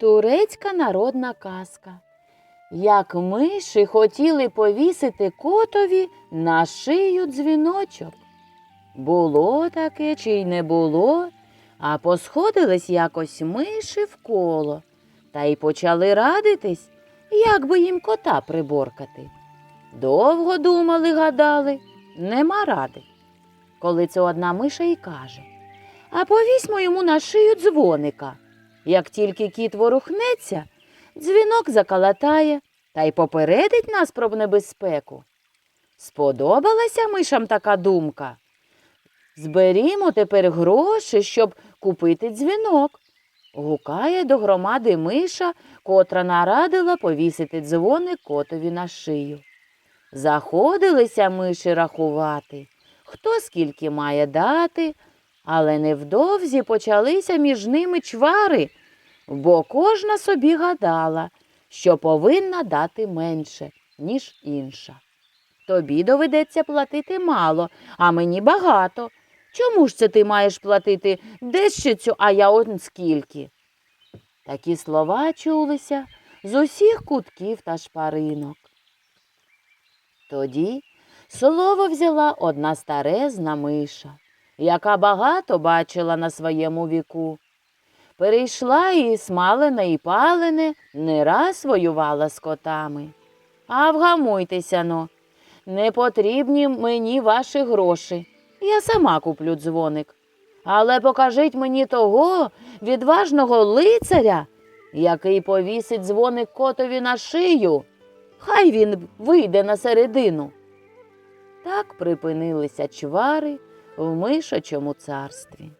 Турецька народна казка. Як миші хотіли повісити котові на шию дзвіночок. Було таке чи й не було, а посходились якось миші в коло та й почали радитись, як би їм кота приборкати. Довго думали, гадали, нема ради. Коли це одна миша й каже, а повісьмо йому на шию дзвоника. Як тільки кіт ворухнеться, дзвінок закалатає та й попередить нас про небезпеку. Сподобалася мишам така думка. Зберімо тепер гроші, щоб купити дзвінок. Гукає до громади миша, котра нарадила повісити дзвоник котові на шию. Заходилися миші рахувати, хто скільки має дати, але невдовзі почалися між ними чвари, бо кожна собі гадала, що повинна дати менше, ніж інша. Тобі доведеться платити мало, а мені багато. Чому ж це ти маєш платити дещицю, а я он скільки? Такі слова чулися з усіх кутків та шпаринок. Тоді слово взяла одна старезна миша, яка багато бачила на своєму віку. Перейшла і смалене, і палене, не раз воювала з котами. А вгамуйтеся но, не потрібні мені ваші гроші. Я сама куплю дзвоник. Але покажіть мені того відважного лицаря, який повісить дзвоник котові на шию. Хай він вийде на середину. Так припинилися чвари в мишачому царстві.